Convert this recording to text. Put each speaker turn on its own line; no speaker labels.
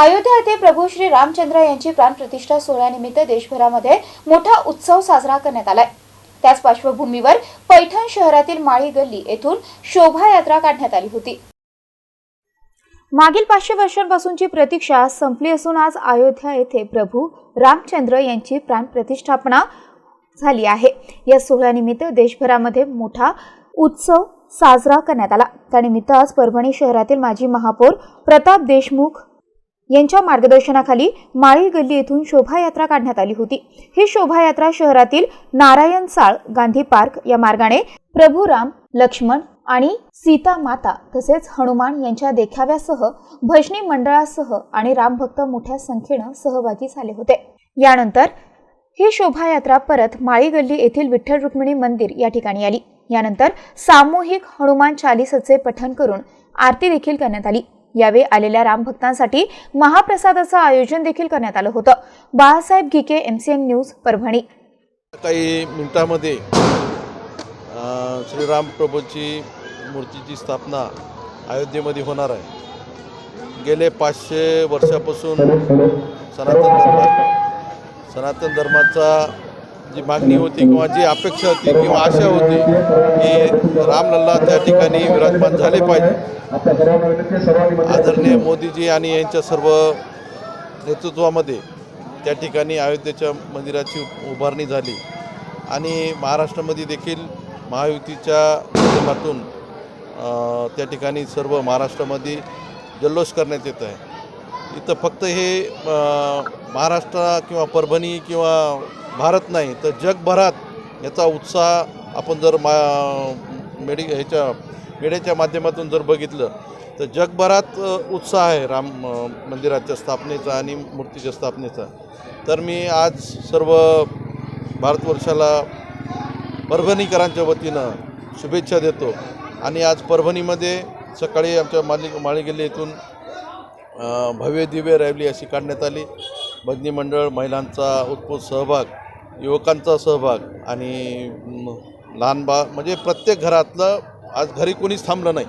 अयोध्या येथे प्रभू श्री रामचंद्र यांची प्राणप्रतिष्ठा सोहळ्यानिमित्त देशभरामध्ये मोठा उत्सव साजरा करण्यात आलाय. त्याच पार्श्वभूमीवर पैठण शहरातील माळी गल्ली येथून शोभायात्रा काढण्यात आली होती. मागील पाचशे वर्षांपासूनची प्रतीक्षा संपली असून आज अयोध्या येथे प्रभू रामचंद्र यांची प्राणप्रतिष्ठापना झाली आहे. या सोहळ्यानिमित्त देशभरामध्ये मोठा उत्सव साजरा करण्यात आला. त्यानिमित्त आज परभणी शहरातील माजी महापौर प्रताप देशमुख यांच्या मार्गदर्शनाखाली माळी गल्ली येथून शोभायात्रा काढण्यात आली होती. ही शोभायात्रा शहरातील नारायण साळ गांधी पार्क या मार्गाने प्रभू राम लक्ष्मण आणि सीता माता तसेच हनुमान यांच्या देखाव्यासह भजनी मंडळासह आणि रामभक्त मोठ्या संख्येनं सहभागी झाले होते. यानंतर ही शोभायात्रा परत माळी गल्ली येथील विठ्ठल रुक्मिणी मंदिर या ठिकाणी आली. यानंतर सामूहिक हनुमान चालीसचे पठण करून आरती देखील करण्यात आली. यावेळी आलेल्या रामभक्तांसाठी महाप्रसादाचं आयोजन देखील करण्यात आलं होतं. Balasaheb Ghike MCN news Parbhani.
काही मिनिटांमध्ये श्रीराम प्रभूची मूर्तीची स्थापना अयोध्येमध्ये होणार आहे. गेले पाचशे वर्षापासून सनातन धर्मात सनातन धर्माचा जी मागणी होती किंवा जी अपेक्षा होती किंवा आशा होती की रामलल्ला त्या ठिकाणी विराजमान झाले पाहिजे. आदरणीय मोदीजी आणि यांच्या सर्व नेतृत्वामध्ये त्या ठिकाणी अयोध्येच्या मंदिराची उभारणी झाली. आणि महाराष्ट्रामध्ये देखील महायुतीच्या माध्यमातून त्या ठिकाणी सर्व महाराष्ट्रामध्ये जल्लोष करण्यात येत आहे. इथं फक्त हे महाराष्ट्र किंवा परभणी किंवा भारत नाही तर जगभरात याचा उत्साह आपण जर मा मेडि ह्याच्या मीडियाच्या माध्यमातून जर बघितलं तर जगभरात उत्साह आहे राम मंदिराच्या स्थापनेचा आणि मूर्तीच्या स्थापनेचा. तर मी आज सर्व भारतवर्षाला परभणीकरांच्या वतीनं शुभेच्छा देतो. आणि आज परभणीमध्ये सकाळी आमच्या माली माळीगिल्ली येथून भव्य दिव्य रॅली अशी काढण्यात आली. भजनी मंडळ महिलांचा उत्स्फूर्त सहभाग युवकांचा सहभाग आणि लहान बा म्हणजे प्रत्येक घरातलं आज घरी कोणीच थांबलं नाही.